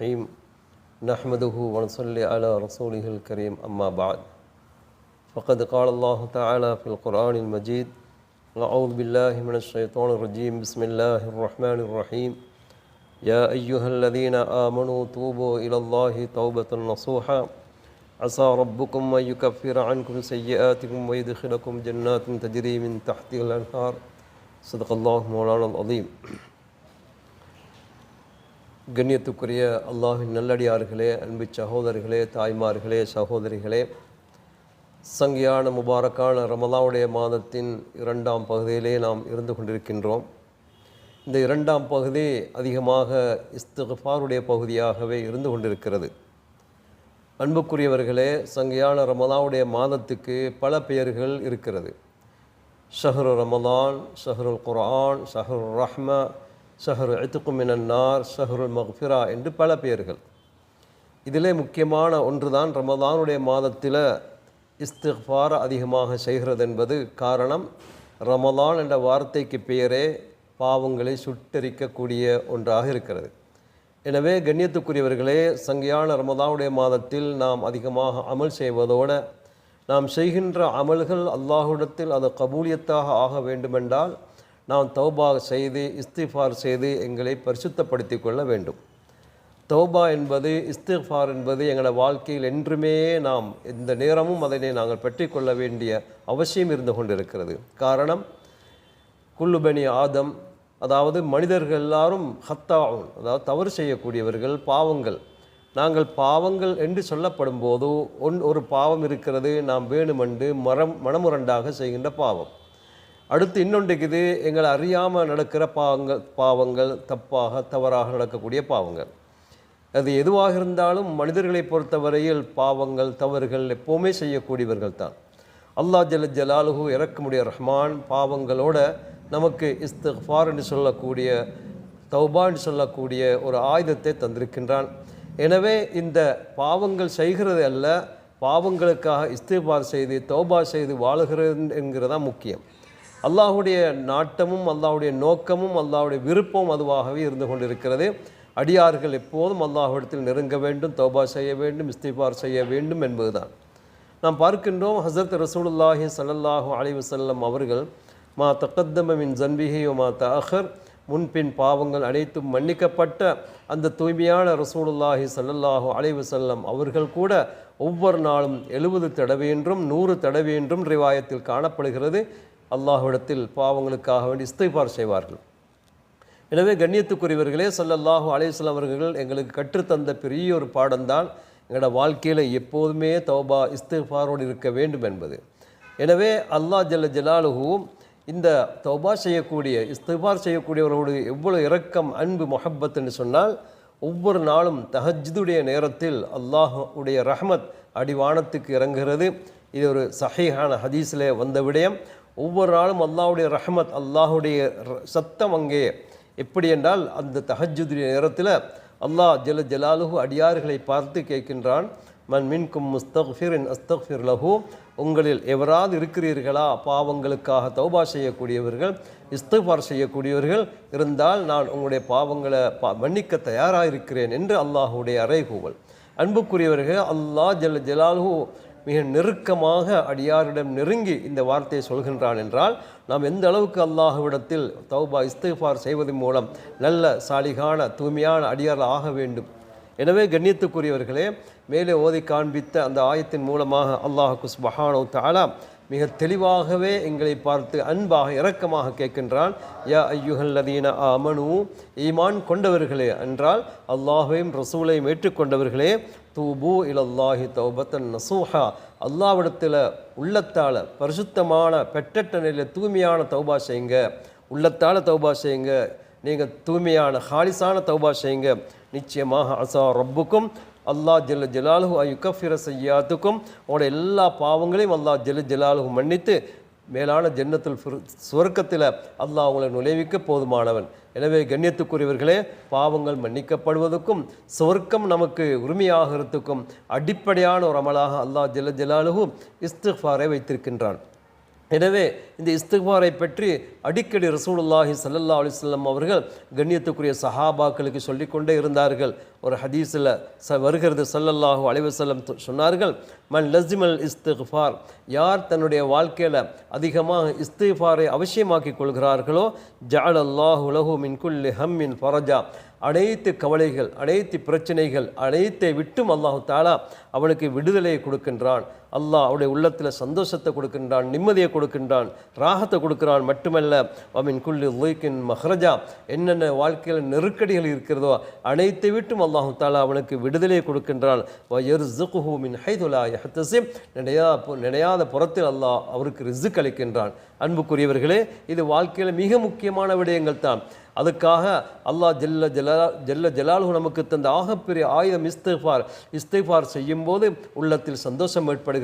الرحيم نحمده ونصلي على رسوله الكريم أما بعد فقد قال الله تعالى في القرآن المجيد أعوذ بالله من الشيطان الرجيم بسم الله الرحمن الرحيم يا أيها الذين آمنوا توبوا إلى الله توبة نصوحا عسى ربكم أن يكفر عنكم سيئاتكم ويدخلكم جنات تجري من تحتها الأنهار صدق الله مولانا العظيم கண்ணியத்துக்குரிய அல்லாஹின் நல்லடியார்களே அன்பு சகோதரிகளே தாய்மார்களே சகோதரிகளே சங்கியான முபாரக்கான ரமலாவுடைய மாதத்தின் இரண்டாம் பகுதியிலே நாம் இருந்து கொண்டிருக்கின்றோம் இந்த இரண்டாம் பகுதி அதிகமாக இஸ்திஃபாருடைய பகுதியாகவே இருந்து கொண்டிருக்கிறது. அன்புக்குரியவர்களே சங்கியான ரமலாவுடைய மாதத்துக்கு பல பெயர்கள் இருக்கிறது. ஷஹரு ரமலான் ஷஹருல் குரான் ஷஹருல் ரஹ்ம ஷஹரு எத்துக்குமினார் ஷஹருல் மஹ்ஃபிரா என்று பல பெயர்கள். இதிலே முக்கியமான ஒன்றுதான் ரமதானுடைய மாதத்தில் இஸ்திஃபார் அதிகமாக செய்கிறது என்பது காரணம். ரமலான் என்ற வார்த்தைக்கு பெயரே பாவங்களை சுட்டரிக்கக்கூடிய ஒன்றாக இருக்கிறது. எனவே கண்ணியத்துக்குரியவர்களே சங்கியான ரமதாவுடைய மாதத்தில் நாம் அதிகமாக அமல் செய்வதோடு நாம் செய்கின்ற அமல்கள் அல்லாஹுடத்தில் அது கபூலியத்தாக ஆக வேண்டுமென்றால் நாம் தௌபா செய்து இஸ்திஃபார் செய்து எங்களை பரிசுத்தப்படுத்தி கொள்ள வேண்டும். தௌபா என்பது இஸ்திஃபார் என்பது எங்களோட வாழ்க்கையில் என்றுமே நாம் இந்த நேரமும் அதனை நாங்கள் பெற்றுக்கொள்ள வேண்டிய அவசியம் இருந்து கொண்டிருக்கிறது. காரணம் குல்லுபனி ஆதம் அதாவது மனிதர்கள் எல்லாரும் ஹத்தாவும் அதாவது தவறு செய்யக்கூடியவர்கள் பாவங்கள். நாங்கள் பாவங்கள் என்று சொல்லப்படும் போது ஒன் ஒரு பாவம் இருக்கிறது நாம் வேணுமென்று மரம் மனமுரண்டாக செய்கின்ற பாவம். அடுத்து இன்னொன்றுக்குது எங்களை அறியாமல் நடக்கிற பாவங்கள் பாவங்கள் தப்பாக தவறாக நடக்கக்கூடிய பாவங்கள். அது எதுவாக இருந்தாலும் மனிதர்களை பொறுத்தவரையில் பாவங்கள் தவறுகள் எப்போவுமே செய்யக்கூடியவர்கள் தான். அல்லாஹ் ஜல ஜலாலுஹு இறக்கமுடைய ரஹ்மான் பாவங்களோட நமக்கு இஸ்திஃபார் என்று சொல்லக்கூடிய தௌபா என்று சொல்லக்கூடிய ஒரு ஆயுதத்தை தந்திருக்கின்றான். எனவே இந்த பாவங்கள் செய்கிறது அல்ல பாவங்களுக்காக இஸ்திஃபார் செய்து தௌபா செய்து வாழுகிறது என்கிறதான் முக்கியம். அல்லாஹுடைய நாட்டமும் அல்லாஹுடைய நோக்கமும் அல்லாஹுடைய விருப்பமும் அதுவாகவே இருந்து கொண்டிருக்கிறது. அடியார்கள் எப்போதும் அல்லாஹிடத்தில் நெருங்க வேண்டும் தௌபா செய்ய வேண்டும் இஸ்திஃபார் செய்ய வேண்டும் என்பதுதான். நாம் பார்க்கின்றோம் ஹசரத் ரசூலுல்லாஹி சல்லாஹூ அலி வசல்லம் அவர்கள் மா தக்கத்தமின் ஜன்பிகையோ மா மா தஅஹர். முன்பின் பாவங்கள் அனைத்தும் மன்னிக்கப்பட்ட அந்த தூய்மையான ரசூலுல்லாஹி சல்லல்லாஹு அலைவு செல்லம் அவர்கள் கூட ஒவ்வொரு நாளும் எழுபது தடவை என்றும் நூறு தடவை என்றும் ரிவாயத்தில் காணப்படுகிறது. அல்லாஹ்விடத்தில் பாவங்களுக்காக வேண்டி இஸ்திஃபார் செய்வார்கள். எனவே கண்ணியத்துக்குரியவர்களே சல்லல்லாஹு அலைஹி அவர்கள் எங்களுக்கு கற்றுத்தந்த பெரிய ஒரு பாடம்தான் எங்களோட வாழ்க்கையில் எப்போதுமே தௌபா இஸ்திஃபாரோடு இருக்க வேண்டும் என்பது. எனவே அல்லாஹ் ஜல்ல ஜலாலுஹு இந்த தௌபா செய்யக்கூடிய இஸ்திபார் செய்யக்கூடியவர்களோடு எவ்வளவு இரக்கம் அன்பு மொஹப்பத் என்று சொன்னால் ஒவ்வொரு நாளும் தஹஜுடைய நேரத்தில் அல்லாஹுடைய ரஹமத் அடிவானத்துக்கு இறங்குகிறது. இது ஒரு சஹீஹான ஹதீஸில் வந்த விடயம். ஒவ்வொரு நாளும் அல்லாஹுடைய ரஹமத் அல்லாஹுடைய சத்தம் அங்கே. எப்படி என்றால் அந்த தஹஜுடைய நேரத்தில் அல்லாஹ் ஜல ஜலாலுஹு அடியார்களை பார்த்து கேட்கின்றான். மன் மின்கும் முஸ்தக்ஃபிரின் அஸ்தக்ஃபிர் லஹூ உங்களில் எவராது இருக்கிறீர்களா? பாவங்களுக்காக தௌபா செய்யக்கூடியவர்கள் இஸ்திஃபார் செய்யக்கூடியவர்கள் இருந்தால் நான் உங்களுடைய பாவங்களை பா மன்னிக்க தயாராக இருக்கிறேன் என்று அல்லாஹுடைய அறைகூவல். அன்புக்குரியவர்கள் அல்லாஹ் ஜல் ஜலாலுஹு மிக நெருக்கமாக அடியாரிடம் நெருங்கி இந்த வார்த்தையை சொல்கின்றான் என்றால் நாம் எந்த அளவுக்கு அல்லாஹுவிடத்தில் தௌபா இஸ்திஃபார் செய்வதன் மூலம் நல்ல சாலிகான தூய்மையான அடியார் ஆக வேண்டும் எனவே கண்ணியத்துக்குரியவர்களே மேலே ஓதி காண்பித்த அந்த ஆயத்தின் மூலமாக அல்லாஹ் குஸ்பஹானோ தாலா மிக தெளிவாகவே எங்களை பார்த்து அன்பாக இரக்கமாக கேட்கின்றான். யா ஐயுஹல்லதீன அமனு ஈமான் கொண்டவர்களே என்றால் அல்லாஹையும் ரசூலையும் ஏற்றுக்கொண்டவர்களே தூபு இலல்லாஹி தௌபத்தன் நசூஹா. அல்லாவிடத்தில் உள்ளத்தால் பரிசுத்தமான பெற்றட்ட நிலையில் தூய்மையான தௌபா செய்யுங்க. உள்ளத்தால் தௌபா செய்யுங்க. நீங்கள் தூய்மையான ஹாலிசான தௌபா செய்யுங்க. நிச்சயமாக அசா ரப்புக்கும் அல்லாஹ் ஜெல ஜலாலுஹு அயுக்கஃபிர செய்யாத்துக்கும் உங்களோட எல்லா பாவங்களையும் அல்லாஹ் ஜெல ஜலாலுஹு மன்னித்து மேலான ஜென்னத்தில் சுவர்க்கத்தில் அல்லாஹ் அவங்களை நுழைவிக்க போதுமானவன். எனவே கண்ணியத்துக்குரியவர்களே பாவங்கள் மன்னிக்கப்படுவதற்கும் சுவர்க்கம் நமக்கு உரிமையாகிறதுக்கும் அடிப்படையான ஒரு அமலாக அல்லாஹ் ஜெல ஜலாலுஹு இஸ்திஃபாரை வைத்திருக்கின்றான். எனவே இந்த இஸ்திக்பாரை பற்றி அடிக்கடி ரசூலுல்லாஹி சல்லா அலி வஸல்லம் அவர்கள் கண்ணியத்துக்குரிய சஹாபாக்களுக்கு சொல்லிக்கொண்டே இருந்தார்கள். ஒரு ஹதீஸில் ச வருகிறது ஸல்லல்லாஹு அலைஹி சொன்னார்கள் மன் லஸ்திமல் இஸ்திக்ஃபார் யார் தன்னுடைய வாழ்க்கையில் அதிகமாக இஸ்திஃபாரை அவசியமாக்கி கொள்கிறார்களோ ஜால் அல்லாஹ் உலகு மின் ஹம் ஹம்மின் ஃபரஜா அனைத்து கவலைகள் அனைத்து பிரச்சனைகள் அனைத்தை விட்டும் அல்லாஹு தாலா அவனுக்கு விடுதலையை கொடுக்கின்றான். அல்லாஹ் அவருடைய உள்ளத்தில் சந்தோஷத்தை கொடுக்கின்றான் நிம்மதியை கொடுக்கின்றான் ராகத்தை கொடுக்கிறான் மட்டுமல்ல அமின் குல்லி லுய்கின் மஹ்ரஜா என்னென்ன வாழ்க்கையில் நெருக்கடிகள் இருக்கிறதோ அனைத்தை விட்டும் அல்லாஹு தாலா அவனுக்கு விடுதலையை கொடுக்கின்றான். மின் ஹைதுலா யஹ்தஸிம் நினையா நினையாத புறத்தில் அல்லாஹ் அவருக்கு ரிசுக் அளிக்கின்றான். அன்புக்குரியவர்களே இது வாழ்க்கையில் மிக முக்கியமான விடயங்கள் தான். அதுக்காக அல்லாஹ் ஜெல்ல ஜலா ஜெல்ல ஜலாலுஹு நமக்கு தந்த ஆகப்பெரிய ஆயுதம் இஸ்திஃபார். இஸ்திஃபார் செய்யும்போது உள்ளத்தில் சந்தோஷம் ஏற்படுகிறது.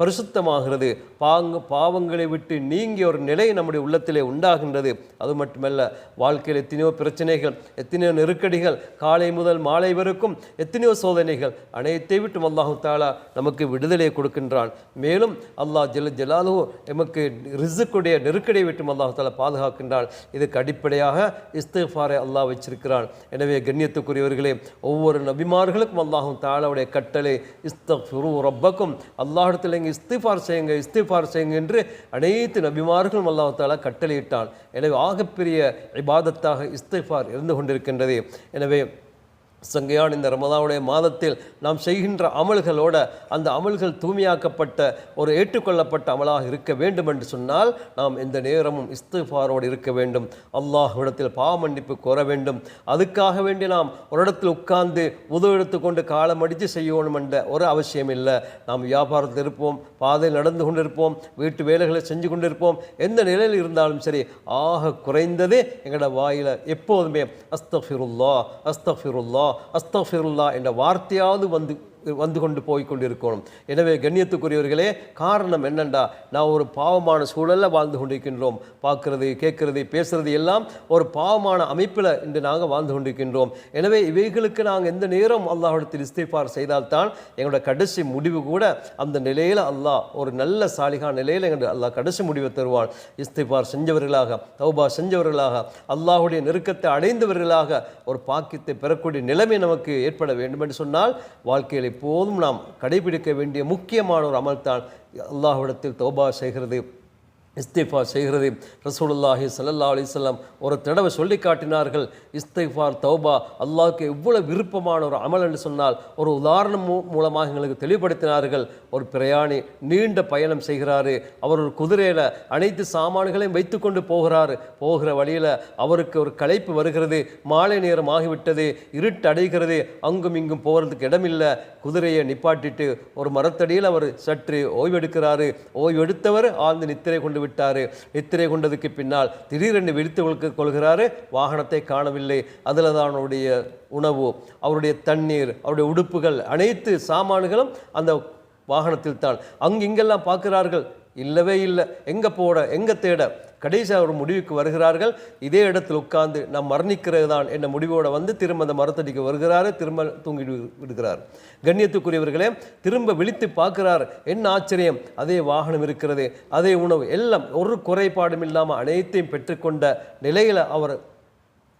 பரிசுத்தமாகிறது பாங்க பாவங்களை விட்டு நீங்கிய ஒரு நிலை நம்முடைய உள்ளத்திலே உண்டாகின்றது. அது மட்டுமல்ல வாழ்க்கையில் எத்தனையோ பிரச்சனைகள் எத்தனையோ நெருக்கடிகள் காலை முதல் மாலை வரைக்கும் எத்தனையோ சோதனைகள் அனைத்தை விட்டும் அல்லாஹு தாலா நமக்கு விடுதலை கொடுக்கின்றான். மேலும் அல்லாஹ் ஜெல ஜலாலு எமக்கு ரிசுக்குடைய நெருக்கடியை விட்டும் அல்லாஹு தாலா பாதுகாக்கின்றான். இதுக்கு அடிப்படையாக இஸ்திஃபாரை அல்லாஹ் வச்சிருக்கிறான். எனவே கண்ணியத்துக்குரியவர்களே ஒவ்வொரு நபிமார்களுக்கும் அல்லாஹும் தாலாவுடைய கட்டளை இஸ்தூ ரப்பக்கும் அல்லாஹிடத்தில் இங்கே இஸ்திஃபார் செய்யுங்க இஸ்திஃபார் செய்யுங்க என்று அனைத்து நபிமார்களும் அல்லாஹால கட்டளையிட்டான். எனவே ஆகப்பெரிய இபாதத்தாக இஸ்திஃபார் இருந்து கொண்டிருக்கின்றது. எனவே சங்கையான் இந்த ரமதாவுடைய மாதத்தில் நாம் செய்கின்ற அமல்களோட அந்த அமல்கள் தூய்மையாக்கப்பட்ட ஒரு ஏற்றுக்கொள்ளப்பட்ட அமலாக இருக்க வேண்டும் என்று சொன்னால் நாம் எந்த நேரமும் இஸ்திஃபாரோடு இருக்க வேண்டும். அல்லாஹ்விடத்தில் பாவ மன்னிப்பு கோர வேண்டும். அதுக்காக வேண்டி நாம் ஒரு இடத்தில் உட்கார்ந்து உதவு எடுத்துக்கொண்டு காலம் அடித்து செய்யணும் என்ற ஒரு அவசியம் இல்லை. நாம் வியாபாரத்தில் இருப்போம் பாதையில் நடந்து கொண்டிருப்போம் வீட்டு வேலைகளை செஞ்சு கொண்டிருப்போம். எந்த நிலையில் இருந்தாலும் சரி ஆக குறைந்ததே எங்களோட வாயில் எப்போதுமே அஸ்தஃபிருல்லா அஸ்தஃபிருல்லா அஸ்தஃபிருல்லா என்ற வார்த்தையாவது வந்து வந்து கொண்டு போய் கொண்டிருக்கணும் எனவே கண்ணியத்துக்குரியவர்களே காரணம் என்னண்டா? நான் ஒரு பாவமான சூழலில் வாழ்ந்து கொண்டிருக்கின்றோம் பார்க்கறது கேட்கறது பேசுறது எல்லாம் ஒரு பாவமான அமைப்பில் இன்று நாங்கள் வாழ்ந்து கொண்டிருக்கின்றோம் எனவே இவைகளுக்கு நாங்கள் எந்த நேரம் அல்லாஹிடத்தில் இஸ்திஃபார் செய்தால்தான் எங்களோட கடைசி முடிவு கூட அந்த நிலையில் அல்லாஹ் ஒரு நல்ல சாலிகா நிலையில் எங்கள் அல்லாஹ் கடைசி முடிவை தருவான். இஸ்திஃபார் செஞ்சவர்களாக தௌபா செஞ்சவர்களாக அல்லாஹுடைய நெருக்கத்தை அடைந்தவர்களாக ஒரு பாக்கியத்தை பெறக்கூடிய நிலைமை நமக்கு ஏற்பட வேண்டும் என்று சொன்னால் வாழ்க்கையில் எப்போதும் நாம் கடைபிடிக்க வேண்டிய முக்கியமான ஒரு அமல்தான் அல்லாஹ்விடத்தில் தௌபா செய்கிறது. இஸ்திஃபார் செய்கிறது. ரசூலுல்லாஹி சல்லா அலைஹி ஒரு தடவை சொல்லி காட்டினார்கள் இஸ்திஃபார் தௌபா அல்லாவுக்கு எவ்வளோ விருப்பமான ஒரு அமல் என்று சொன்னால் ஒரு உதாரணம் மூ- மூலமாக எங்களுக்கு தெளிவுபடுத்தினார்கள். ஒரு பிரயாணி நீண்ட பயணம் செய்கிறார். அவர் ஒரு குதிரையில் அனைத்து சாமான்களையும் வைத்துக்கொண்டு போகிறார். போகிற வழியில் அவருக்கு ஒரு களைப்பு வருகிறது. மாலை நேரம் ஆகிவிட்டது. இருட்டு அடைகிறது. அங்கும் இங்கும் போகிறதுக்கு இடமில்லை. குதிரையை நிப்பாட்டிட்டு ஒரு மரத்தடியில் அவர் சற்று ஓய்வெடுக்கிறார். ஓய்வெடுத்தவர் ஆழ்ந்து நித்திரை கொண்டு விட்டார். நித்திரை கொண்டதுக்கு பின்னால் திடீரென்று விழித்து கொள்க- கொள்கிறாரு. வாகனத்தை காணவில்லை. அதில் தான் அவருடைய உணவு அவருடைய தண்ணீர் அவருடைய உடுப்புகள் அனைத்து சாமான்களும் அந்த வாகனத்தில் தான். அங்கு இங்கெல்லாம் பார்க்கிறார்கள். இல்லவே இல்லை. எங்கே போட எங்கே தேட? கடைசியாக ஒரு முடிவுக்கு வருகிறார்கள். இதே இடத்தில் உட்கார்ந்து நாம் மரணிக்கிறது தான் என்ற முடிவோடு வந்து திரும்ப அந்த மரத்தடிக்கு வருகிறார் திரும்ப தூங்கி விடுகிறார். கண்ணியத்துக்குரியவர்களே திரும்ப விழித்து பார்க்கிறார். என்ன ஆச்சரியம்? அதே வாகனம் இருக்கிறது அதே உணவு எல்லாம் ஒரு குறைபாடும் இல்லாமல் அனைத்தையும் பெற்றுக்கொண்ட நிலையில் அவர்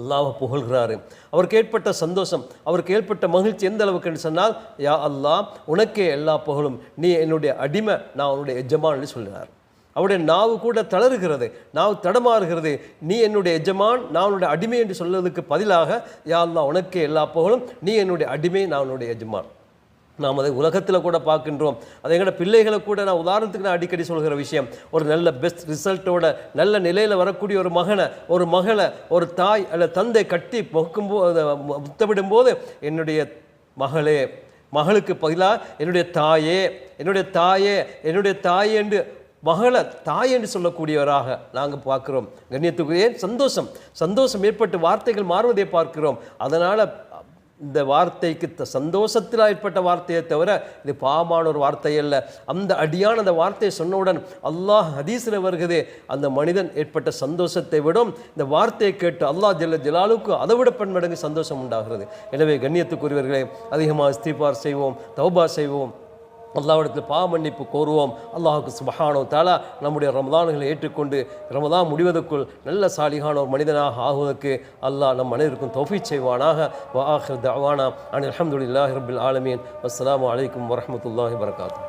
அல்லாஹ் புகழ்கிறாரு. அவருக்கு ஏற்பட்ட சந்தோஷம் அவருக்கு ஏற்பட்ட மகிழ்ச்சி எந்த அளவுக்கு சொன்னால் யா அல்லாஹ் உனக்கே எல்லா புகழும். நீ என்னுடைய அடிமை நான் உன்னுடைய எஜமான்னு சொல்கிறார். அவருடைய நாவு கூட தளருகிறது நாவு தடமாறுகிறது. நீ என்னுடைய எஜமான் நான் உன்னுடைய அடிமை என்று சொல்வதற்கு பதிலாக யா உனக்கு உனக்கே எல்லா புகழும். நீ என்னுடைய அடிமை நான் உன்னுடைய எஜமான். நாம் அதை உலகத்தில் கூட பார்க்கின்றோம். அதை எங்களோட பிள்ளைகளை கூட நான் உதாரணத்துக்கு நான் அடிக்கடி சொல்கிற விஷயம் ஒரு நல்ல பெஸ்ட் ரிசல்ட்டோட நல்ல நிலையில் வரக்கூடிய ஒரு மகனை ஒரு மகளை ஒரு தாய் அல்ல தந்தை கட்டி முக்கும்போது முத்தமிடும் போது என்னுடைய மகளே மகளுக்கு பதிலாக என்னுடைய தாயே என்னுடைய தாயே என்னுடைய தாயே என்று மகளை தாய் என்று சொல்லக்கூடியவராக நாங்கள் பார்க்குறோம். கண்ணியத்துக்குரிய சந்தோஷம். சந்தோஷம் ஏற்பட்டு வார்த்தைகள் மாறுவதை பார்க்கிறோம். அதனால் இந்த வார்த்தைக்கு த- சந்தோஷத்தில் ஏற்பட்ட வார்த்தையை தவிர இது பாவமான ஒரு வார்த்தை அல்ல. அந்த அடியான அந்த வார்த்தையை சொன்னவுடன் அல்லாஹ் ஹதீஸில் வருகிறது. அந்த மனிதன் ஏற்பட்ட சந்தோஷத்தை விடும். இந்த வார்த்தையை கேட்டு அல்லாஹ் ஜல்ல ஜலாலுக்கு அதை விட பன்மடங்கு சந்தோஷம் உண்டாகிறது. எனவே கண்ணியத்துக்குரியவர்களே அதிகமாக இஸ்திபார் செய்வோம் தௌபா செய்வோம். அல்லாவிடத்தில் பா மன்னிப்பு கோருவோம். அல்லாஹுக்கு சுபஹானோ தாலா நம்முடைய ரமதான்களை ஏற்றுக்கொண்டு ரமதான் முடிவதற்குள் நல்ல சாலிகான ஒரு மனிதனாக ஆகுவதற்கு அல்லாஹ் நம் அனைவருக்கும் தொஃபி செய்வானாக. வாஹர் தவானா அனில் அல்ஹம்துலில்லாஹி ஆலமீன். அஸ்லாம் வலைக்கம் வரமத்துல்லாஹி வரகாத்தூ